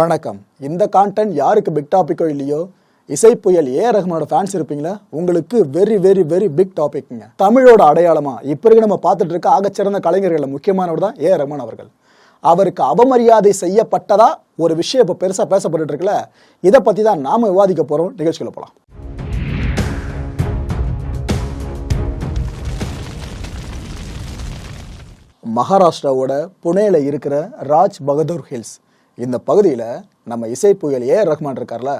வணக்கம். இந்த கான்டென்ட் யாருக்கு பிக் டாப்பிக்கோ இல்லையோ? இசை புயல் ஏ ரஹ்மானோட ஃபேன்ஸ் இருப்பீங்களா? உங்களுக்கு வெரி வெரி வெரி பிக் டாபிக்ங்க தமிழோட அடையாளமா? இப்போ இருக்க நம்ம பார்த்துட்டு இருக்க ஆகச்சிறந்த கலைஞர்கள் முக்கியமானவர் தான் ஏ ரஹ்மான் அவர்கள். அவருக்கு அவமரியாதை செய்யப்பட்டதா? ஒரு விஷயம் இப்போ பெருசாக பேசப்பட்டுட்டு இருக்குல்ல? இதை பற்றி தான் நாம விவாதிக்க போகிறோம் நிகழ்ச்சிகளை போகலாம் மகாராஷ்டிராவோட புனேல இருக்கிற ராஜ் பகதூர் ஹில்ஸ். இந்த பகுதியில் நம்ம இசை புயல் ஏ ரஹ்மான் இருக்கார்ல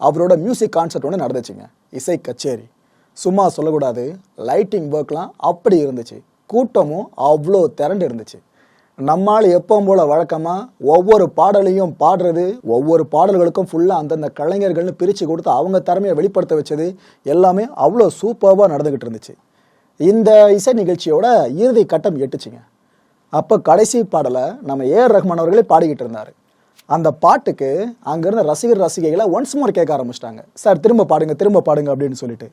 அவரோட மியூசிக் கான்சர்ட் ஒன்று நடந்துச்சுங்க. இசை கச்சேரி. சும்மா சொல்லக்கூடாது லைட்டிங் ஒர்க்லாம் அப்படி இருந்துச்சு. கூட்டமும் அவ்வளோ திரண்டு இருந்துச்சு. நம்மால் எப்பவும் போல வழக்கமாக ஒவ்வொரு பாடலையும் பாடுறது ஒவ்வொரு பாடல்களுக்கும் ஃபுல்லாக அந்தந்த கலைஞர்கள்னு பிரித்து கொடுத்து அவங்க திறமையை வெளிப்படுத்த வச்சது எல்லாமே அவ்வளோ சூப்பராக நடந்துக்கிட்டு இருந்துச்சு. இந்த இசை நிகழ்ச்சியோட இறுதி கட்டம் எட்டுச்சுங்க. அப்போ கடைசி பாடலை நம்ம ஏஆர் ரஹ்மான் அவர்களே பாடிக்கிட்டு இருந்தார். அந்த பாட்டுக்கு அங்கேருந்த ரசிகர் ரசிகைகளை ஒன்ஸ் மோர் கேட்க ஆரம்பிச்சிட்டாங்க. சார் திரும்ப பாடுங்க திரும்ப பாடுங்க அப்படின்னு சொல்லிட்டு.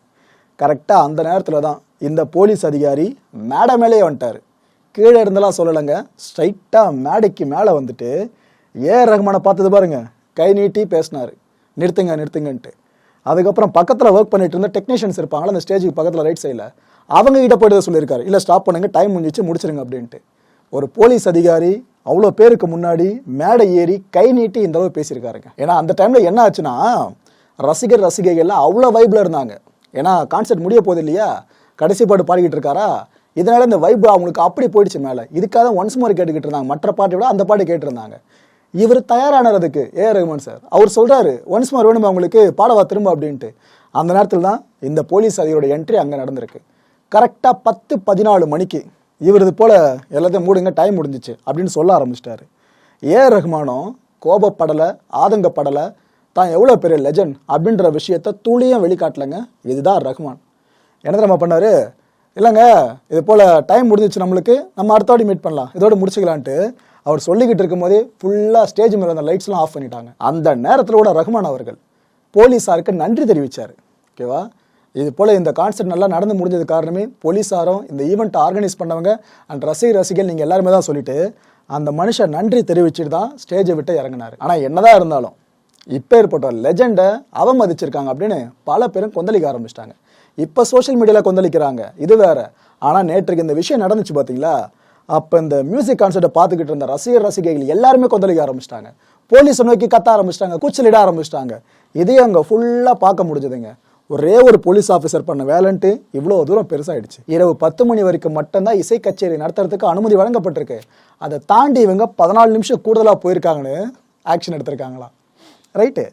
கரெக்டாக அந்த நேரத்தில் தான் இந்த போலீஸ் அதிகாரி மேடை மேலேயே வந்துட்டார். கீழே இருந்தெல்லாம் சொல்லலைங்க. ஸ்ட்ரைட்டாக மேடைக்கு மேலே வந்துட்டு ஏஆர் ரகுமானை பார்த்தது பாருங்க. கை நீட்டி பேசினார். நிறுத்துங்க நிறுத்துங்கன்ட்டு. அதுக்கப்புறம் பக்கத்தில் ஒர்க் பண்ணிட்டு இருந்த டெக்னீஷியன்ஸ் இருப்பாங்களா அந்த ஸ்டேஜுக்கு பக்கத்தில் ரைட் சைடில் அவங்க கிட்ட போயிட்டு சொல்லியிருக்காரு. இல்லை ஸ்டாப் பண்ணுங்க டைம் முடிஞ்சிச்சு முடிச்சிருங்க அப்படின்ட்டு. ஒரு போலீஸ் அதிகாரி அவ்வளோ பேருக்கு முன்னாடி மேடை ஏறி கை நீட்டி இந்த அளவு பேசியிருக்காருங்க. ஏன்னா அந்த டைமில் என்ன ஆச்சுன்னா ரசிகர் ரசிகைகள்லாம் அவ்வளோ வைப்பில் இருந்தாங்க. ஏன்னா கான்சர்ட் முடிய போகுது இல்லையா? கடைசி பாட்டு பாடிக்கிட்டு இருக்காரா? இதனால இந்த வைப் அவங்களுக்கு அப்படி போயிடுச்சு மேலே. இதுக்காக ஒன்ஸ் மோர் கேட்டுக்கிட்டு இருந்தாங்க. மற்ற பாட்டை விட அந்த பாட்டு கேட்டிருந்தாங்க. இவர் தயாரானதுக்கு ஏ. ரகுமான் சார். அவர் சொல்கிறாரு ஒன்ஸ் மோர் வேணும் அவங்களுக்கு பாடவா திரும்ப? அப்படின்ட்டு. அந்த நேரத்தில் தான் இந்த போலீஸ் அதிகாரியோட என்ட்ரி அங்கே நடந்திருக்கு. கரெக்டாக பத்து பதினாலு மணிக்கு இவர் இது போல் எல்லாத்தையும் மூடுங்க டைம் முடிஞ்சிச்சு அப்படின்னு சொல்ல ஆரம்பிச்சிட்டாரு. ஏ ரஹ்மானும் கோபப்படலை ஆதங்கப்படலை தான் எவ்வளோ பெரிய லெஜண்ட் அப்படின்ற விஷயத்த துளியும் வெளிக்காட்டலைங்க. இதுதான் ரஹ்மான் என்ன நம்ம பண்ணாரு? இல்லைங்க இது போல் டைம் முடிஞ்சிச்சு நம்மளுக்கு நம்ம அடுத்த மீட் பண்ணலாம். இதோட முடிச்சுக்கலான்ட்டு அவர் சொல்லிக்கிட்டு இருக்கும்போதே ஃபுல்லாக ஸ்டேஜ் மேலே அந்த லைட்ஸ்லாம் ஆஃப் பண்ணிட்டாங்க. அந்த நேரத்தில் கூட ரஹ்மான் அவர்கள் போலீஸாருக்கு நன்றி தெரிவித்தார் ஓகேவா இது போல் இந்த கான்சர்ட் நல்லா நடந்து முடிஞ்சது காரணமே போலீஸாரும் இந்த ஈவெண்ட்டை ஆர்கனைஸ் பண்ணவங்க அண்ட் ரசிக ரசிகர் நீங்கள் எல்லாருமே தான் சொல்லிட்டு அந்த மனுஷன் நன்றி தெரிவிச்சுட்டு தான் ஸ்டேஜை விட்டு இறங்கினார். ஆனால் என்னதான் இருந்தாலும் இப்போ ஏற்பட்ட லெஜெண்டை அவமதிச்சிருக்காங்க அப்படின்னு பல பேரும் கொந்தளிக்க ஆரம்பிச்சிட்டாங்க. இப்போ சோஷியல் மீடியாவில் கொந்தளிக்கிறாங்க. இது வேற. ஆனால் நேற்றுக்கு இந்த விஷயம் நடந்துச்சு பார்த்தீங்களா அப்போ இந்த மியூசிக் கான்சர்ட்டை பார்த்துக்கிட்டு இருந்த ரசிகர் ரசிகைகள் எல்லாருமே கொந்தளிக்க ஆரம்பிச்சிட்டாங்க. போலீஸை நோக்கி கத்த ஆரம்பிச்சிட்டாங்க. கூச்சலிட ஆரம்பிச்சிட்டாங்க. இதையும் அங்கே ஃபுல்லாக பார்க்க முடிஞ்சதுங்க. ஒரே ஒரு போலீஸ் ஆஃபீஸர் பண்ண வேலைன்ட்டு இவ்வளோ தூரம் பெருசாகிடுச்சு இரவு பத்து மணி வரைக்கும் மட்டும்தான் இசை கச்சேரி நடத்துறதுக்கு அனுமதி வழங்கப்பட்டிருக்கு. அதை தாண்டி இவங்க பதினாலு நிமிஷம் கூடுதலாக போயிருக்காங்கன்னு ஆக்ஷன் எடுத்திருக்காங்களா? ரைட்டு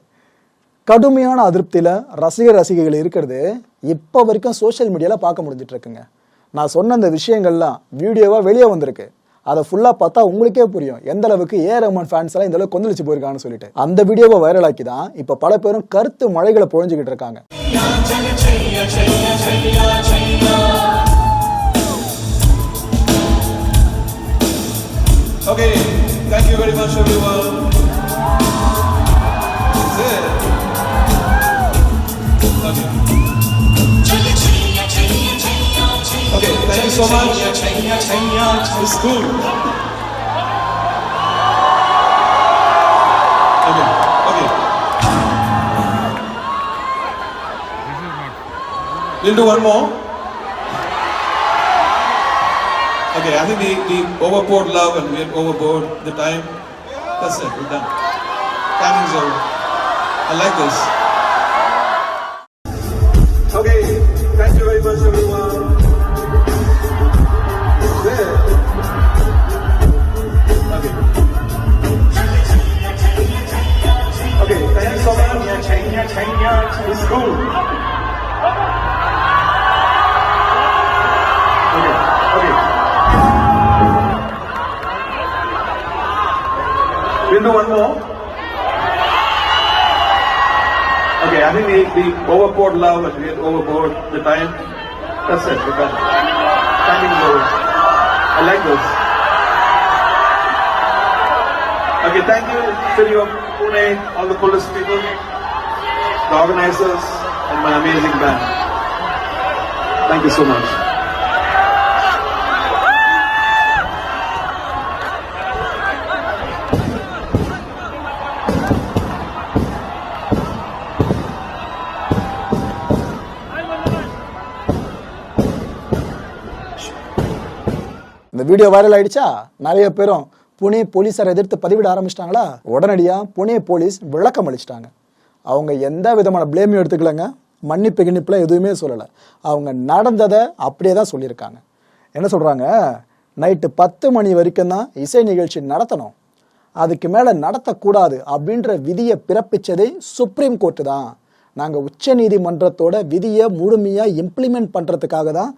கடுமையான அதிருப்தியில் ரசிகர் ரசிகைகள் இருக்கிறது இப்போ வரைக்கும் சோஷியல் மீடியாவில் பார்க்க முடிஞ்சிட்ருக்குங்க நான் சொன்ன அந்த விஷயங்கள்லாம் வீடியோவாக வெளியே வந்திருக்கு. அதை ஃபுல்லாக பார்த்தா உங்களுக்கே புரியும் எந்த அளவுக்கு ஏ ரஹ்மான் ஃபேன்ஸ் எல்லாம் இந்த அளவுக்கு கொந்தளிச்சு போயிருக்காங்கன்னு சொல்லிட்டு அந்த வீடியோவை வைரலாக்கி தான் இப்போ பல பேரும் கருத்து மழைகளை பொழிஞ்சுக்கிட்டு இருக்காங்க Okay, thank you very much, everyone. That's it. Okay. Okay, thank you so much. It's cool. Okay, okay. We'll do one more. Okay, I think the overboard love and we're overboard the time. That's it, we're done. Timing's over. I like this. Okay, I think the, the overboard love and we're overboard the time. That's it, we're done. Over. I like this. Okay, thank you, City of Pune, all the police people, the organizers, and my amazing band. Thank you so much. இந்த video viral ஆயிடுச்சா? நிறைய பேரும் புனே போலீஸார் எதிர்த்து பதிவிட ஆரம்பிச்சிட்டாங்களா? உடனடியாக Pune police விளக்கம் அளிச்சிட்டாங்க. அவங்க எந்த விதமான ப்ளேமையும் எடுத்துக்கலங்க. மன்னிப்பு கிண்ணிப்புல எதுவுமே சொல்லலை. அவங்க நடந்ததை அப்படியே தான் சொல்லியிருக்காங்க. என்ன சொல்கிறாங்க நைட்டு பத்து மணி வரைக்கும் தான் இசை நிகழ்ச்சி நடத்தணும். அதுக்கு மேலே நடத்தக்கூடாது அப்படின்ற விதியை பிறப்பித்ததே சுப்ரீம் கோர்ட்டு தான். நாங்கள் உச்ச நீதிமன்றத்தோட விதியை முழுமையாக இம்ப்ளிமெண்ட் பண்ணுறதுக்காக தான்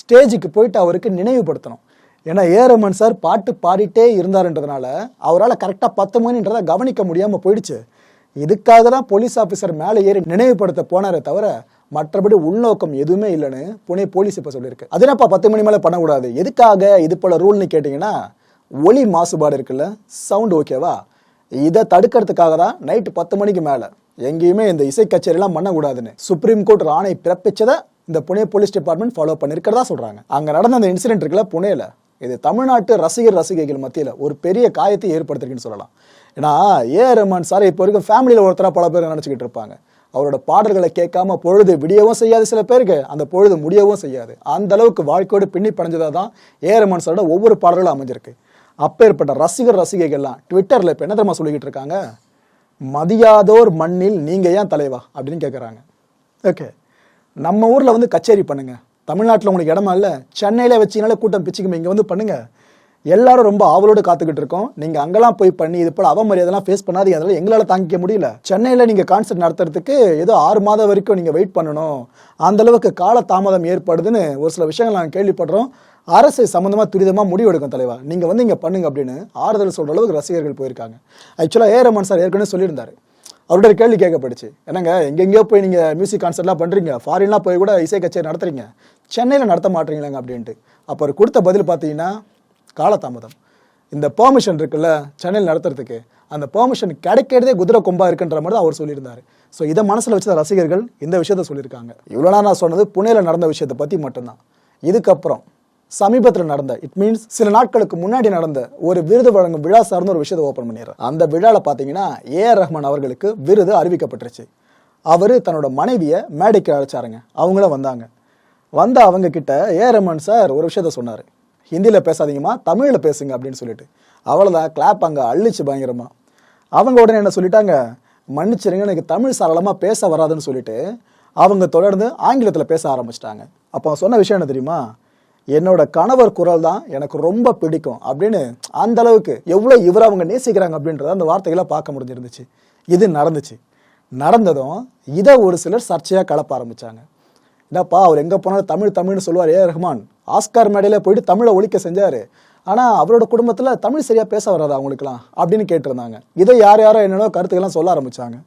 ஸ்டேஜுக்கு போயிட்டு அவருக்கு நினைவுபடுத்தணும். ஏன்னா ஏரமன் ரமன் சார் பாட்டு பாடிட்டே இருந்தாருன்றதுனால அவரால் கரெக்டாக பத்து மணின்றதை கவனிக்க முடியாமல் போயிடுச்சு. இதுக்காக தான் போலீஸ் ஆஃபீஸர் மேலே ஏறி நினைவுபடுத்த போனாரே தவிர மற்றபடி உள்நோக்கம் எதுவுமே இல்லைன்னு புனே போலீஸ் இப்போ சொல்லியிருக்கு. அது என்னப்பா பத்து மணி மேலே பண்ணக்கூடாது? எதுக்காக இது போல ரூல்னு கேட்டிங்கன்னா ஒளி மாசுபாடு இருக்குல்ல சவுண்ட் ஓகேவா இதை தடுக்கிறதுக்காக தான் நைட்டு பத்து மணிக்கு மேலே எங்கேயுமே இந்த இசை கச்சேரிலாம் பண்ணக்கூடாதுன்னு சுப்ரீம் கோர்ட் ஆணை பிறப்பிச்சதை இந்த புனே போலீஸ் டிபார்ட்மெண்ட் ஃபாலோ பண்ணிருக்கிறதா சொல்றாங்க. அங்க நடந்த அந்த இன்சிடென்ட் இருக்குல்ல புனேல. இது தமிழ்நாட்டு ரசிகர் ரசிகைகள் மத்தியில் ஒரு பெரிய காயத்தை ஏற்படுத்திருக்குன்னு சொல்லலாம். ஏன்னா ஏ. ரஹ்மான் சார் இப்போ வரைக்கும் ஃபேமிலியில் ஒருத்தராக பல பேர் நினச்சிக்கிட்டு இருப்பாங்க. அவரோட பாடல்களை கேட்காம பொழுது விடியவும் செய்யாது சில பேருக்கு அந்த பொழுது முடியவும் செய்யாது. அந்த அளவுக்கு வாழ்க்கையோடு பின்னி படைஞ்சதாக தான் ஏ. ரஹ்மான் சாரோட ஒவ்வொரு பாடல்களும் அமைஞ்சிருக்கு. அப்பேற்பட்ட ரசிகர் ரசிகைகள்லாம் ட்விட்டரில் இப்போ என்ன தெரியுமா சொல்லிக்கிட்டு இருக்காங்க? மதியாதோர் மண்ணில் நீங்கள் ஏன் தலைவா? அப்படின்னு கேட்குறாங்க ஓகே நம்ம ஊரில் வந்து கச்சேரி பண்ணுங்க. தமிழ்நாட்டில் உங்களுக்கு இடமா இல்லை சென்னையில் வச்சிங்கனாலே கூட்டம் பிச்சுக்குமே. இங்கே வந்து பண்ணுங்கள் எல்லாரும் ரொம்ப ஆவலோடு காத்துக்கிட்டு இருக்கோம். நீங்க அங்கெல்லாம் போய் பண்ணி இது போல அவமரியாதெல்லாம் ஃபேஸ் பண்ணாதீங்க. அதெல்லாம் எங்களால் தாங்கிக்க முடியல. சென்னையில் நீங்க கான்சர்ட் நடத்துறதுக்கு ஏதோ ஆறு மாதம் வரைக்கும் நீங்க வெயிட் பண்ணணும். அந்த அளவுக்கு கால தாமதம் ஏற்படுதுன்னு ஒரு சில விஷயங்கள் நாங்கள் கேள்விப்படுறோம். அரசு சம்மந்தமாக துரிதமாக முடிவு எடுக்கும் தலைவா. நீங்கள் வந்து இங்கே பண்ணுங்க அப்படின்னு ஆறுதல் சொல்கிற அளவுக்கு ரசிகர்கள் போயிருக்காங்க. ஆக்சுவலாக ஏ ரமன் சார் ஏற்கனவே சொல்லியிருந்தாரு. அவருடைய கேள்வி கேட்கப்படுச்சு என்னங்க எங்கெங்கேயோ போய் நீங்கள் மியூசிக் கான்சர்ட்லாம் பண்ணுறீங்க ஃபாரின்லாம் போய் கூட இசை கச்சேரி நடத்துறீங்க. சென்னையில் நடத்த மாட்டீங்களாங்க அப்படின்ட்டு. அப்போ அவர் கொடுத்த பதில் பார்த்தீங்கன்னா காலதாமதம். இந்த பெர்மிஷன் இருக்குல்ல சென்னையில் நடத்துறதுக்கு. அந்த பெர்மிஷன் கிடைக்கிறதே குதிரை கொம்பா இருக்குன்ற மாதிரி தான் அவர் சொல்லியிருந்தார். ஸோ இதை மனசில் வச்ச ரசிகர்கள் இந்த விஷயத்த சொல்லியிருக்காங்க. இவ்வளோ நாள் நான் சொன்னது புனேல நடந்த விஷயத்தை பற்றி மட்டும்தான். இதுக்கப்புறம் சமீபத்தில் நடந்த இட் மீன்ஸ் சில நாட்களுக்கு முன்னாடி நடந்த ஒரு விருது வழங்கும் விழா சார்ந்த ஒரு விஷயத்தை ஓப்பன் பண்ணிடுறேன் அந்த விழாவில் பார்த்தீங்கன்னா ஏ ஆர் ரஹ்மான் அவர்களுக்கு விருது அறிவிக்கப்பட்டுருச்சு. அவர் தன்னோட மனைவியை மேடைக்கு அழைச்சாருங்க. அவங்களும் வந்தாங்க. வந்த அவங்க கிட்ட ஏ ரமன் சார் ஒரு விஷயத்த சொன்னார். ஹிந்தியில் பேசாதீங்கம்மா தமிழில் பேசுங்க அப்படின்னு சொல்லிட்டு. அவ்வளோதான் கிளாப் அங்கே அள்ளிச்சு பயங்கரமா. அவங்க உடனே என்ன சொல்லிட்டாங்க மன்னிச்சிருங்க எனக்கு தமிழ் சரளமாக பேச வராதுன்னு சொல்லிட்டு அவங்க தொடர்ந்து ஆங்கிலத்தில் பேச ஆரம்பிச்சிட்டாங்க. அப்போ சொன்ன விஷயம் என்ன தெரியுமா? என்னோட கணவர் குரல் தான் எனக்கு ரொம்ப பிடிக்கும் அப்படின்னு அந்த அளவுக்கு எவ்வளோ இவர் அவங்க நேசிக்கிறாங்க அப்படின்றத அந்த வார்த்தைகளை பார்க்க முடிஞ்சிருந்துச்சு. இது நடந்துச்சு. நடந்ததும் இதை ஒரு சிலர் சர்ச்சையாக கலப்ப ஆரம்பித்தாங்க என்னப்பா அவர் எங்கே போனாலும் தமிழ் தமிழ்னு சொல்லுவார். ஏ ரஹ்மான் ஆஸ்கார் மேடையில் போயிட்டு தமிழை ஒழிக்க செஞ்சார். ஆனால் அவரோட குடும்பத்தில் தமிழ் சரியாக பேச வராது அவங்களுக்குலாம் அப்படின்னு கேட்டிருந்தாங்க. இதை யார் யாரோ என்னென்ன கருத்துக்கெல்லாம் சொல்ல ஆரம்பித்தாங்க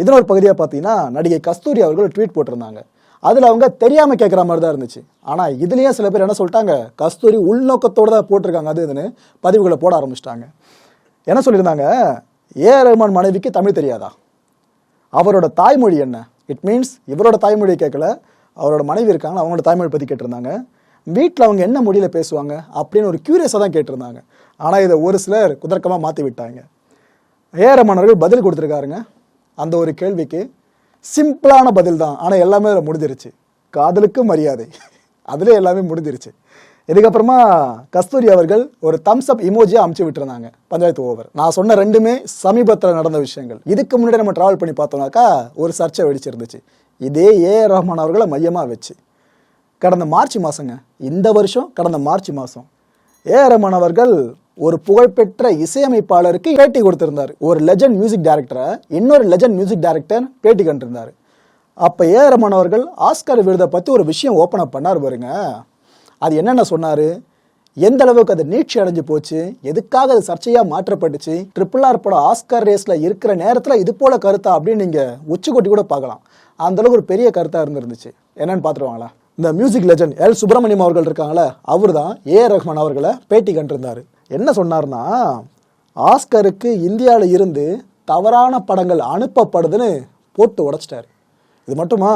இதன் ஒரு பகுதியாக பார்த்தீங்கன்னா நடிகை கஸ்தூரி அவர்கள் ட்வீட் போட்டிருந்தாங்க. அதில் அவங்க தெரியாமல் கேட்குற மாதிரி தான் இருந்துச்சு. ஆனால் இதுலேயே சில பேர் என்ன சொல்லிட்டாங்க? கஸ்தூரி உள்நோக்கத்தோடு தான் போட்டிருக்காங்க. அது இதுன்னு பதிவுகளை போட ஆரம்பிச்சிட்டாங்க. என்ன சொல்லியிருந்தாங்க? ஏ. ரஹ்மான் மனைவிக்கு தமிழ் தெரியாதா? அவரோட தாய்மொழி என்ன? இட் மீன்ஸ் இவரோட தாய்மொழியை கேட்கல. அவரோட மனைவி இருக்காங்க அவங்களோட தாய்மொழி பற்றி கேட்டிருந்தாங்க. வீட்டில் அவங்க என்ன மொழியில் பேசுவாங்க அப்படின்னு ஒரு க்யூரியஸாக தான் கேட்டிருந்தாங்க. ஆனால் இதை ஒரு சிலர் குதர்க்கமாக மாற்றி விட்டாங்க. ஏஆர் பதில் கொடுத்துருக்காருங்க. அந்த ஒரு கேள்விக்கு சிம்பிளான பதில் தான். ஆனால் எல்லாமே அதில் முடிஞ்சிருச்சு. காதலுக்கு மரியாதை. அதிலே எல்லாமே முடிஞ்சிருச்சு. இதுக்கப்புறமா கஸ்தூரி அவர்கள் ஒரு தம்ஸ் அப் இமோஜியாக அமுச்சு விட்டுருந்தாங்க. பஞ்சாயத்து ஓவர். நான் சொன்ன ரெண்டுமே சமீபத்தில் நடந்த விஷயங்கள். இதுக்கு முன்னாடி நம்ம ட்ராவல் பண்ணி பார்த்தோம்னாக்கா ஒரு சர்ச்சை வெடிச்சிருந்துச்சு. இதே ஏ ஆர் ரஹ்மான் அவர்களை மையமாக வச்சு. கடந்த மார்ச் மாதங்க இந்த வருஷம் கடந்த மார்ச் மாதம் ஏ ரஹ்மான் அவர்கள் ஒரு புகழ்பெற்ற இசையமைப்பாளருக்கு பேட்டி கொடுத்திருந்தார். ஒரு லெஜண்ட் மியூசிக் டைரக்டரை இன்னொரு லெஜண்ட் மியூசிக் டைரக்டர் பேட்டி கண்டிருந்தார். அப்போ ஏ ஆர் ரஹ்மான் அவர்கள் ஆஸ்கார் விருதை பற்றி ஒரு விஷயம் ஓப்பன் அப் பண்ணார் பாருங்க. அது என்னென்ன சொன்னார்? எந்த அளவுக்கு அது நீட்சி அடைஞ்சு போச்சு? எதுக்காக அது சர்ச்சையாக மாற்றப்பட்டுச்சு? ட்ரிபிள் ஆர் படம் ஆஸ்கார் ரேஸில் இருக்கிற நேரத்தில் இது போல கருத்தா அப்படின்னு நீங்கள் உச்சி கொட்டி கூட பார்க்கலாம். அந்தளவுக்கு ஒரு பெரிய கருத்தாக இருந்துருந்துச்சு. என்னன்னு பார்த்துருவாங்களா? இந்த மியூசிக் லெஜண்ட் எல் சுப்பிரமணியம் அவர்கள் இருக்காங்களே அவர் தான் ஏ. ரஹ்மான் அவர்களை பேட்டி கண்டிருந்தார். என்ன சொன்னார்னா ஆஸ்கருக்கு இந்தியாவில் இருந்து தவறான படங்கள் அனுப்பப்படுதுன்னு போட்டு உடைச்சிட்டாரு. இது மட்டுமா?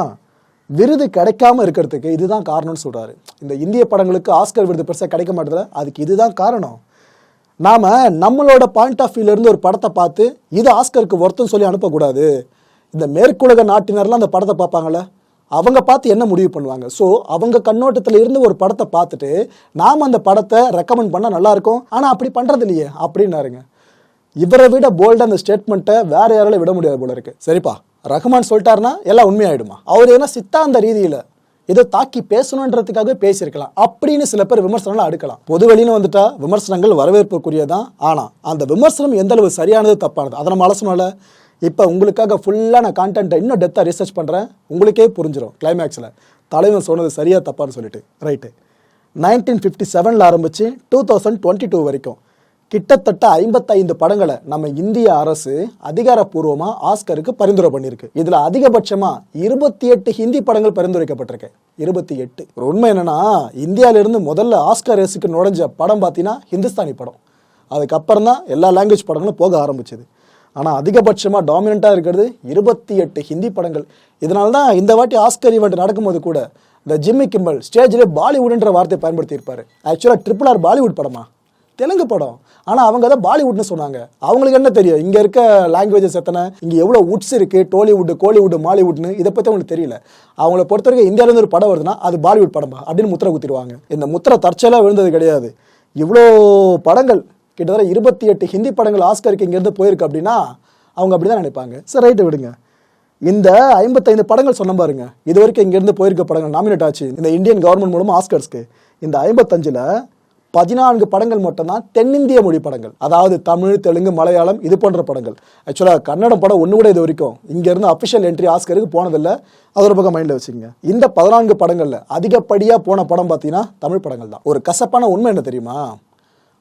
விருது கிடைக்காம இருக்கிறதுக்கு இதுதான் காரணம்னு சொல்கிறாரு இந்த இந்திய படங்களுக்கு ஆஸ்கர் விருது பெருசாக கிடைக்க மாட்டேதுல அதுக்கு இதுதான் காரணம். நாம் நம்மளோட பாயிண்ட் ஆஃப் வியூலேருந்து ஒரு படத்தை பார்த்து இது ஆஸ்கருக்கு ஒருத்தம் சொல்லி அனுப்பக்கூடாது. இந்த மேற்குலக நாட்டினர்லாம் அந்த படத்தை பார்ப்பாங்கள அவங்க பார்த்து என்ன முடிவு பண்ணுவாங்க? ஸோ அவங்க கண்ணோட்டத்தில் இருந்து ஒரு படத்தை பார்த்துட்டு நாம் அந்த படத்தை ரெக்கமெண்ட் பண்ணால் நல்லாயிருக்கும் ஆனால் அப்படி பண்ணுறது இல்லையே அப்படின்னாருங்க. இவரை விட போல்டு அந்த ஸ்டேட்மெண்ட்டை வேறு யாராலும் விட முடியாது போல இருக்குது சரிப்பா ரஹ்மான் சொல்லிட்டாருன்னா எல்லாம் உண்மையாயிடுமா? அவர் ஏன்னா சித்தாந்த ரீதியில் ஏதோ தாக்கி பேசணுன்றதுக்காக பேசியிருக்கலாம். அப்படின்னு சில பேர் விமர்சனங்கள் அடுக்கலாம். பொது வெளின்னு வந்துட்டா விமர்சனங்கள் வரவேற்புக்குரியதான் ஆனால் அந்த விமர்சனம் எந்த அளவு சரியானது தப்பானது அதை நம்ம அலசணும்ல? இப்போ உங்களுக்காக ஃபுல்லாக நான் கான்டென்ட்டை இன்னும் டெத்தாக ரிசர்ச் பண்ணுறேன் உங்களுக்கே புரிஞ்சிடும் கிளைமேக்ஸில் தலைவன் சொன்னது சரியா தப்பான்னு சொல்லிட்டு. ரைட்டு நைன்டீன் ஃபிஃப்டி செவனில் ஆரம்பித்து டூ தௌசண்ட் டுவெண்ட்டி டூ வரைக்கும் கிட்டத்தட்ட ஐம்பத்தைந்து படங்களை நம்ம இந்திய அரசு அதிகாரப்பூர்வமாக ஆஸ்கருக்கு பரிந்துரை பண்ணியிருக்கு. இதில் அதிகபட்சமாக இருபத்தி எட்டு ஹிந்தி படங்கள் பரிந்துரைக்கப்பட்டிருக்கு. இருபத்தி எட்டு. ஒரு உண்மை என்னென்னா இந்தியாவிலிருந்து முதல்ல ஆஸ்கர் ரேஸுக்கு நுழைஞ்ச படம் பார்த்தீங்கன்னா ஹிந்துஸ்தானி படம். அதுக்கப்புறம் தான் எல்லா லாங்குவேஜ் படங்களும் போக ஆரம்பிச்சது. ஆனால் அதிகபட்சமாக டாமினண்ட்டாக இருக்கிறது இருபத்தி எட்டு ஹிந்தி படங்கள். இதனால தான் இந்த வாட்டி ஆஸ்கர் ஈவெண்ட் நடக்கும்போது கூட இந்த ஜிம்மி கிம்பல் ஸ்டேஜில் பாலிவுட்ன்ற வார்த்தையை பயன்படுத்தியிருப்பார். ஆக்சுவலாக ட்ரிபிள் ஆர் பாலிவுட் படமா? தெலுங்கு படம். ஆனால் அவங்க அதை பாலிவுட்னு சொன்னாங்க. அவங்களுக்கு என்ன தெரியும்? இங்கே இருக்க லாங்குவேஜஸ் எத்தனை? இங்கே எவ்வளோ வுட்ஸ் இருக்குது டோலிவுட் கோலிவுட் மாலிவுட்னு இதை பற்றி அவங்களுக்கு தெரியல. அவங்கள பொறுத்த வரைக்கும் இந்தியாவிலேருந்து ஒரு படம் வருதுன்னா அது பாலிவுட் படமா? அப்படின்னு முத்திரை குத்திடுவாங்க. இந்த முத்திரை தற்செயலாக விழுந்தது கிடையாது. இவ்வளோ படங்கள் கிட்டத்தட்ட இருபத்தி எட்டு ஹிந்தி படங்கள் ஆஸ்கருக்கு இங்கேருந்து போயிருக்கு அப்படின்னா அவங்க அப்படி தான் நினைப்பாங்க. சரி ரைட்டு விடுங்க. இந்த ஐம்பத்தைந்து படங்கள் சொன்ன பாருங்க. இது வரைக்கும் இங்கேருந்து போயிருக்க படங்கள் நாமினேட் ஆச்சு. இந்த இந்தியன் கவர்மெண்ட் மூலமாக ஆஸ்கர்ஸ்க்கு இந்த ஐம்பத்தஞ்சில் பதினான்கு படங்கள் மட்டும்தான் தென்னிந்திய மொழி படங்கள். அதாவது தமிழ் தெலுங்கு மலையாளம் இது போன்ற படங்கள். ஆக்சுவலாக கன்னடம் படம் ஒன்று கூட இது வரைக்கும் இங்கேருந்து அஃபிஷியல் என்ட்ரி ஆஸ்கருக்கு போனதில்லை. அது ஒரு பக்கம் மைண்டில் வச்சுங்க இந்த பதினான்கு படங்களில் அதிகப்படியாக போன படம் பார்த்தீங்கன்னா தமிழ் படங்கள் தான். ஒரு கசப்பான உண்மை என்ன தெரியுமா?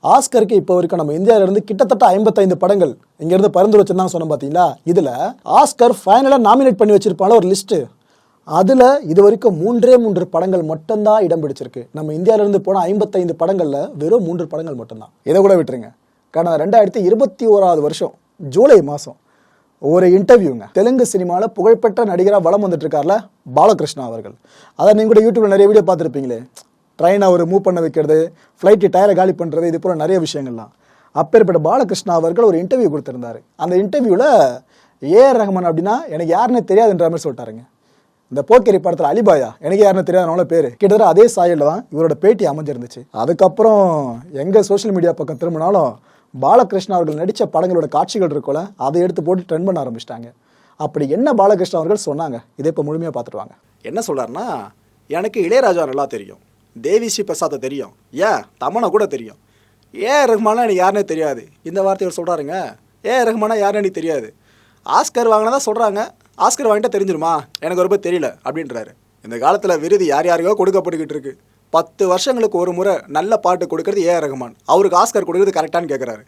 ஆஸ்கருக்கு இப்போ வரைக்கும் நம்ம இந்தியாவில இருந்து கிட்டத்தட்ட ஐம்பத்தைந்து படங்கள் இங்கேருந்து பரிந்துரை வச்சிருந்தாங்க சொன்னோம் பார்த்தீங்களா இதில் ஆஸ்கர் ஃபைனலாக நாமினேட் பண்ணி வச்சிருப்பாங்க ஒரு லிஸ்ட்டு அதில் இது வரைக்கும் மூன்றே மூன்று படங்கள் மட்டும்தான் இடம் பிடிச்சிருக்கு. நம்ம இந்தியாவிலேருந்து போன ஐம்பத்தைந்து படங்களில் வெறும் மூன்று படங்கள் மட்டும்தான். இதை கூட விட்டுருங்க. கடந்த ரெண்டாயிரத்தி இருபத்தி ஓராவது வருஷம் ஜூலை மாதம் ஒரு இன்டர்வியூங்க தெலுங்கு சினிமாவில் புகழ்பெற்ற நடிகராக வளம் வந்துட்டு இருக்கார்ல பாலகிருஷ்ணா அவர்கள். அதை நீங்கள் கூட யூடியூப்ல நிறைய வீடியோ பார்த்துருப்பீங்களே. ட்ரெயினை அவர் மூவ் பண்ண வைக்கிறது ஃப்ளைட்டு டயரை காலி பண்ணுறது இது போல் நிறைய விஷயங்கள்லாம். அப்பேற்பட்ட பாலகிருஷ்ணா அவர்கள் ஒரு இன்டர்வியூ கொடுத்துருந்தார். அந்த இன்டர்வியூவில் ஏஆர் ரஹ்மான் அப்படின்னா எனக்கு யாருன்னு தெரியாதுன்ற மாதிரி சொல்லிட்டாருங்க. இந்த போக்கேரி படத்தில் அலிபாயா எனக்கு யாருன்னு தெரியாதனால பேர். கிட்டத்தட்ட அதே சாயலில் தான் இவரோட பேட்டி அமைஞ்சிருந்துச்சு. அதுக்கப்புறம் எங்கே சோஷியல் மீடியா பக்கம் திரும்பினாலும் பாலகிருஷ்ணா அவர்கள் நடித்த படங்களோட காட்சிகள் இருக்கும்ல அதை எடுத்து போட்டு ட்ரெண்ட் பண்ண ஆரம்பிச்சிட்டாங்க. அப்படி என்ன பாலகிருஷ்ணா அவர்கள் சொன்னாங்க இதை இப்போ முழுமையாக பார்த்துட்டு வாங்க. என்ன சொல்கிறாருன்னா எனக்கு இளையராஜா நல்லா தெரியும். தேவி ஸ்ரீ பிரசாத்தை தெரியும். ஏன்? தமனை கூட தெரியும். ஏ ரஹ்மானா எனக்கு யாருனே தெரியாது. இந்த வார்த்தையை சொல்கிறாருங்க ஏ ரஹ்மானா யாருன்னு எனக்கு தெரியாது. ஆஸ்கர் வாங்கினதா சொல்கிறாங்க ஆஸ்கர் வாங்கிட்டா தெரிஞ்சிருமா? எனக்கு ரொம்ப தெரியல அப்படின்றாரு. இந்த காலத்தில் விருது யார் யாருக்கோ கொடுக்கப்பட்டுக்கிட்டு இருக்கு. பத்து வருஷங்களுக்கு ஒரு முறை நல்ல பாட்டு கொடுக்கறது ஏ ரஹ்மான் அவருக்கு ஆஸ்கர் கொடுக்குறது கரெக்டானு கேட்குறாரு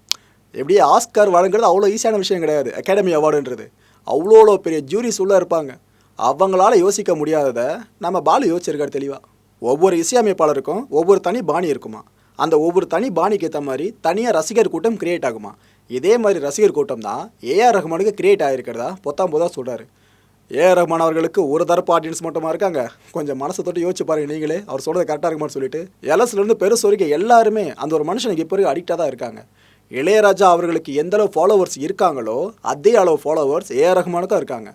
எப்படி ஆஸ்கர் வழங்குறது அவ்வளோ ஈஸியான விஷயம் கிடையாது. அகாடமி அவார்டுன்றது அவ்வளோ பெரிய ஜூரிஸ் உள்ளே இருப்பாங்க. அவங்களால யோசிக்க முடியாததை நம்ம பாலு யோசிச்சிருக்காரு தெளிவாக ஒவ்வொரு இசையமைப்பாளருக்கும் ஒவ்வொரு தனி பாணி இருக்குமா? அந்த ஒவ்வொரு தனி பாணிக்கு ஏற்ற மாதிரி தனியாக ரசிகர் கூட்டம் கிரியேட் ஆகுமா? இதே மாதிரி ரசிகர் கூட்டம் தான் ஏஆர் ரஹ்மானுக்கு கிரியேட் ஆகிருக்கிறதா பொத்தாம் போதாக சொல்கிறாரு ஏஆர் ரஹ்மான் அவர்களுக்கு ஒரு தரப்பு ஆடியன்ஸ் மட்டுமா இருக்காங்க? கொஞ்சம் மனசை தொட்டு யோசிச்சு பாருங்க நீங்களே. அவர் சொல்கிறது கரெக்டாக இருக்குமான்னு சொல்லிட்டு. எலஸ்லேருந்து பெருசு வரைக்கும் எல்லாருமே அந்த ஒரு மனுஷனுக்கு இப்போ வரைக்கும் அடிக்டாக தான் இருக்காங்க. இளையராஜா அவர்களுக்கு எந்த அளவு ஃபாலோவர்ஸ் இருக்காங்களோ அதே அளவு ஃபாலோவர்ஸ் ஏஆர் ரஹ்மானுக்கும் இருக்காங்க.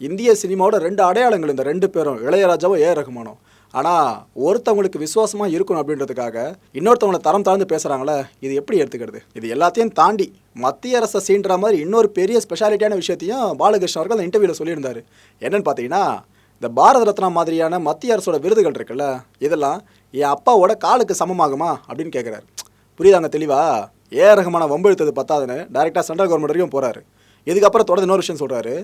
இந்திய சினிமாவோட ரெண்டு அடையாளங்கள் இந்த ரெண்டு பேரும் இளையராஜாவும் ஏஆர் ரஹ்மானும் ஆனால் ஒருத்தவங்களுக்கு விசுவாசமாக இருக்கணும் அப்படின்றதுக்காக இன்னொருத்தவங்களை தரம் தாழ்ந்து பேசுகிறாங்களே இது எப்படி எடுத்துக்கிறது? இது எல்லாத்தையும் தாண்டி மத்திய அரசை சீன்ற மாதிரி இன்னொரு பெரிய ஸ்பெஷாலிட்டியான விஷயத்தையும் பாலகிருஷ்ணன் அவர்கள் அந்த இன்டர்வியூவில் சொல்லியிருந்தார். என்னன்னு பார்த்தீங்கன்னா இந்த பாரத ரத்னா மாதிரியான மத்திய அரசோட விருதுகள் இருக்குல்ல இதெல்லாம் என் அப்பாவோட காலுக்கு சமமாகுமா அப்படின்னு கேட்குறாரு புரியுதாங்க தெளிவா? ஏ ரகமான வம்பெழுத்தது பத்தாதுன்னு டைரெக்டாக சென்ட்ரல் கவர்மெண்ட் வரைக்கும் போகிறாரு இதுக்கப்புறம் தொடர்ந்து இன்னொரு விஷயம் சொல்கிறாரு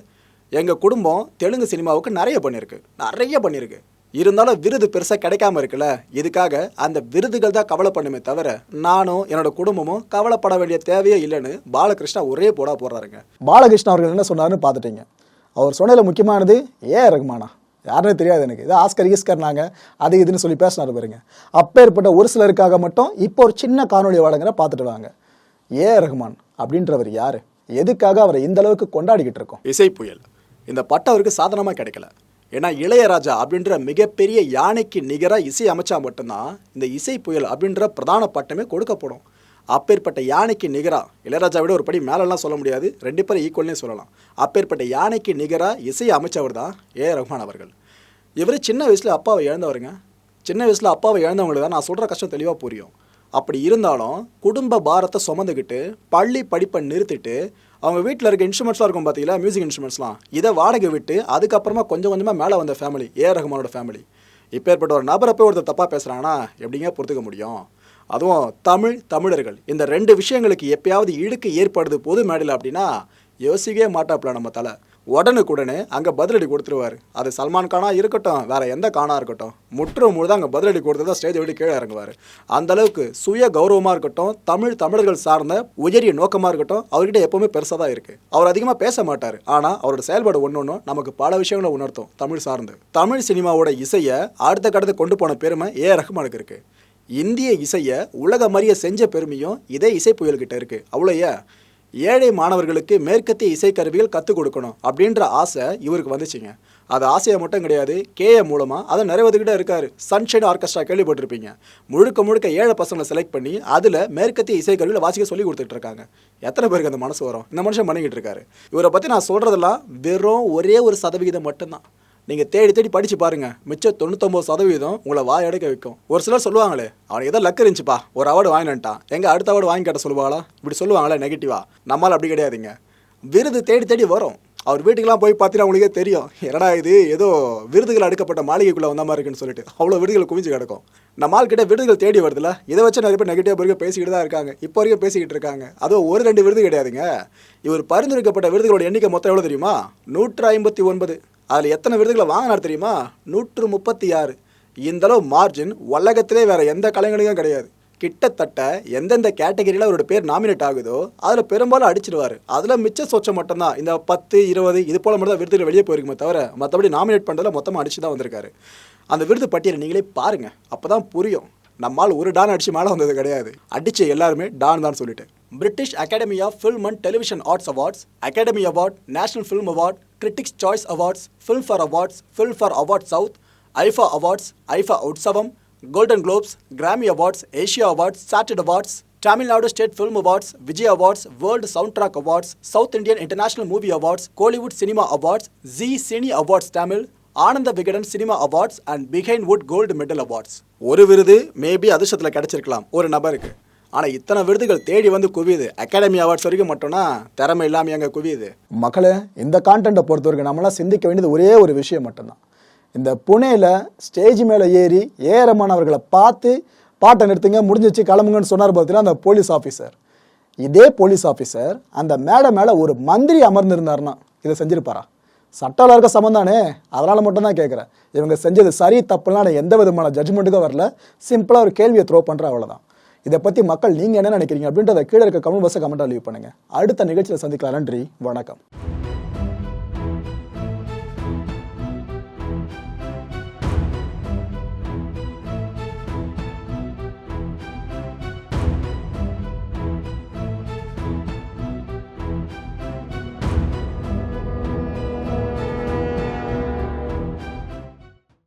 எங்கள் குடும்பம் தெலுங்கு சினிமாவுக்கு நிறைய பண்ணியிருக்கு. நிறைய பண்ணியிருக்கு. இருந்தாலும் விருது பெருசாக கிடைக்காம இருக்குல்ல? இதுக்காக அந்த விருதுகள் தான் கவலை பண்ணுமே தவிர நானும் என்னோட குடும்பமும் கவலைப்பட வேண்டிய தேவையே இல்லைன்னு பாலகிருஷ்ணா ஒரே போடா போடுறாருங்க. பாலகிருஷ்ணா அவர்கள் என்ன சொன்னாருன்னு பார்த்துட்டீங்க. அவர் சொன்னதில் முக்கியமானது ஏ ரகுமானா? யாருன்னு தெரியாது எனக்கு. இது ஆஸ்கர் ஈஸ்கர்னாங்க அது இதுன்னு சொல்லி பேசினாரு பாருங்க. அப்பேற்பட்ட ஒரு சிலருக்காக மட்டும் இப்போ ஒரு சின்ன காணொலி வழங்குற பார்த்துட்டு வாங்க ஏ ரஹ்மான் அப்படின்றவர் யாரு? எதுக்காக அவரை இந்த அளவுக்கு கொண்டாடிக்கிட்டு இருக்கோம்? இசை புயல். இந்த பட்டம் அவருக்கு சாதனமாக கிடைக்கல. ஏன்னா இளையராஜா அப்படின்ற மிகப்பெரிய யானைக்கு நிகராக இசை அமைச்சா மட்டும்தான் இந்த இசை புயல் அப்படின்ற பிரதான பட்டமே கொடுக்கப்படும். அப்பேற்பட்ட யானைக்கு நிகராக இளையராஜா விட ஒரு படி மேலெல்லாம் சொல்ல முடியாது ரெண்டு பேரும் ஈக்குவல்னே சொல்லலாம். அப்பேற்பட்ட யானைக்கு நிகராக இசையை அமைச்சவர் தான் ஏ. ரஹ்மான் அவர்கள். இவர் சின்ன வயசில் அப்பாவை இழந்தவருங்க. சின்ன வயசில் அப்பாவை இழந்தவங்களுக்கு தான் நான் சொல்கிற கஷ்டம் தெளிவாக புரியும். அப்படி இருந்தாலும் குடும்ப பாரத்தை சுமந்துக்கிட்டு பள்ளி படிப்பை நிறுத்திட்டு அவங்க வீட்டில் இருக்க இன்ஸ்ட்ருமெண்ட்ஸ்லாம் இருக்கும் பார்த்தீங்களா மியூசிக் இன்ஸ்ட்ருமெண்ட்ஸ்லாம் இதை வாடகை விட்டு அதுக்கப்புறமா கொஞ்சம் கொஞ்சமாக மேலே வந்த ஃபேமிலி ஏ ரஹ்மானோட ஃபேமிலி இப்போ ஏற்பட்ட ஒரு நபரை போய் ஒருத்தர் தப்பாக பேசுகிறாங்கன்னா எப்படிங்க பொறுத்துக்க முடியும்? அதுவும் தமிழ் தமிழர்கள். இந்த ரெண்டு விஷயங்களுக்கு எப்பயாவது இழுக்கு ஏற்படுது பொது மேடையில் அப்படின்னா யோசிக்கவே மாட்டாப்புல நம்ம தலை. உடனுக்குடனே அங்கே பதிலடி கொடுத்துருவாரு. அது சல்மான் கானாக இருக்கட்டும் வேற எந்த கானா இருக்கட்டும் முற்றும் முழுதாக அங்கே பதிலடி கொடுத்து தான் ஸ்டேஜை விட்டு கீழே இறங்குவார். அந்த அளவுக்கு சுய கௌரவமாக இருக்கட்டும் தமிழ் தமிழர்கள் சார்ந்த உயரிய நோக்கமாக இருக்கட்டும் அவர்கிட்ட எப்பவுமே பெருசாக தான் இருக்குது அவர் அதிகமாக பேச மாட்டார். ஆனால் அவரோட செயல்பாடு ஒன்று ஒன்றும் நமக்கு பல விஷயங்களை உணர்த்தும் தமிழ் சார்ந்து. தமிழ் சினிமாவோட இசையை அடுத்த கடத்தை கொண்டு போன பெருமை ஏ. ரஹ்மானுக்கு இருக்குது இந்திய இசையை உலக மறிய செஞ்ச பெருமையும் இதே இசை புயல்கிட்ட இருக்குது அவ்வளோயே ஏழை மாணவர்களுக்கு மேற்கத்திய இசைக்கருவிகள் கற்றுக் கொடுக்கணும் அப்படின்ற ஆசை இவருக்கு வந்துச்சுங்க. அது ஆசையை மட்டும் கிடையாது கேஏ மூலமாக அதை நிறைவேற்றிக்கிட்டே இருக்கார். சன்ஷைன் ஆர்கெஸ்ட்ரா கேள்விப்பட்டிருப்பீங்க. முழுக்க முழுக்க ஏழை பசங்களை செலக்ட் பண்ணி அதில் மேற்கத்திய இசைக்கருவியில் வாசிக்க சொல்லி கொடுத்துட்டு இருக்காங்க. எத்தனை பேருக்கு அந்த மனசு வரும்? இந்த மனுஷன் பண்ணிக்கிட்டு இருக்காரு. இவரை பற்றி நான் சொல்கிறதெல்லாம் வெறும் ஒரே ஒரு சதவிகிதம் மட்டும்தான். நீங்கள் தேடி தேடி படித்து பாருங்க. மிச்சம் தொண்ணூத்தொம்பது சதவீதம் உங்களை வாய் அடைக்க வைக்கும். ஒரு சிலர் சொல்லுவாங்களே அவன் ஏதோ லக் இருந்துச்சுப்பா ஒரு அவார்டு வாங்கினான்ட்டான் எங்க அடுத்த அவார்டு வாங்கி கேட்ட சொல்லுவாங்களா இப்படி சொல்லுவாங்களே நெகட்டிவா நம்மளால் அப்படி கிடையாதுங்க. விருது தேடி தேடி வரும். அவர் வீட்டுக்கெல்லாம் போய் பார்த்தீங்கன்னா உங்களுக்கே தெரியும். என்னடா இது? ஏதோ விருதுகள் அடுக்கப்பட்ட மாளிகைக்குள்ளே வந்த மாதிரி இருக்குன்னு சொல்லிட்டு அவ்வளோ விருதுகள் குவிஞ்சு கிடக்கும். நம்ம ஆள்கிட்ட விருதுகள் தேடி வருதுல இதை வச்சு நிறைய பேர் நெகட்டிவ் வரைக்கும் பேசிக்கிட்டு தான் இருக்காங்க. இப்போ வரைக்கும் பேசிக்கிட்டு இருக்காங்க. அதுவும் ஒரு ரெண்டு விருது கிடையாதுங்க. இவர் பரிந்துரைக்கப்பட்ட விருதுகளோட எண்ணிக்கை மொத்தம் எவ்வளோ தெரியுமா? நூற்று ஐம்பத்தி ஒன்பது. அதில் எத்தனை விருதுகளை வாங்கினார் தெரியுமா? நூற்று முப்பத்தி ஆறு இந்த அளவு மார்ஜின் உலகத்திலே வேறு எந்த கலைஞனுக்கும் கிடையாது. கிட்டத்தட்ட எந்தெந்த கேட்டகரியில் அவரோட பேர் நாமினேட் ஆகுதோ அதில் பெரும்பாலும் அடிச்சிடுவார். அதில் மிச்ச சொச்சம் மட்டும்தான். இந்த பத்து இருபது இது போல் மட்டும் தான் விருதுகள் வெளியே போயிருக்குமே தவிர மற்றபடி நாமினேட் பண்ணுறதுல மொத்தமாக அடிச்சு தான் வந்திருக்காரு. அந்த விருது பட்டியலை நீங்களே பாருங்கள் அப்போ தான் புரியும். நம்மால் ஒரு டான் அடிச்சு மேலே வந்தது கிடையாது. அடித்த எல்லாருமே டான் தான் சொல்லிட்டு. British Academy of Film and Television Arts awards Academy award National Film award Critics Choice awards Filmfare awards Filmfare award South IIFA awards IIFA Utsavam Golden Globes Grammy awards Asia awards சாட்டட் awards Tamil Nadu state film awards Vijay awards world sound track awards South Indian International Movie awards Kollywood cinema awards Zee Cine awards Tamil Ananda Vikatan cinema awards and Behindwoods gold medal awards ஒரு விருது maybe அதிர்ஷ்டத்தில் கிடைச்சிருக்கலாம். ஒரு நபருக்கு. ஆனால் இத்தனை விருதுகள் தேடி வந்து குவியுது. Academy awards வரைக்கும் மட்டும்னா திறமை இல்லாமல் எங்கே குவியுது. மக்களே இந்த கான்டென்ட்டை பொறுத்த வரைக்கும் நம்மளாம் சிந்திக்க வேண்டியது ஒரே ஒரு விஷயம் மட்டும்தான். இந்த புனேல ஸ்டேஜ் மேலே ஏறி ஏரமான அவர்களை பார்த்து பாட்டை நிறுத்துங்க முடிஞ்சிச்சு கிளம்புங்கன்னு சொன்னார் பார்த்தீங்கன்னா அந்த போலீஸ் ஆஃபீஸர் இதே போலீஸ் ஆஃபீஸர் அந்த மேடை மேலே ஒரு மந்திரி அமர்ந்திருந்தார்னா இதை செஞ்சிருப்பாரா? சட்டம் இருக்க சம்மந்தானே அதனால் மட்டும்தான் கேட்குறேன் இவங்க செஞ்சது சரி தப்புலாம் நான் எந்த விதமான ஜட்ஜ்மெண்ட்டுக்கும் வரல. சிம்பிளாக ஒரு கேள்வியை த்ரோ பண்ணுறேன் அவ்வளோதான் இதை பற்றி மக்கள் நீங்கள் என்ன நினைக்கிறீங்க அப்படின்றத கீழே இருக்க கமெண்ட் பாக்ஸை கமெண்ட்டாக லீவ் பண்ணுங்கள் அடுத்த நிகழ்ச்சியில் சந்திக்கலாம். நன்றி. வணக்கம்.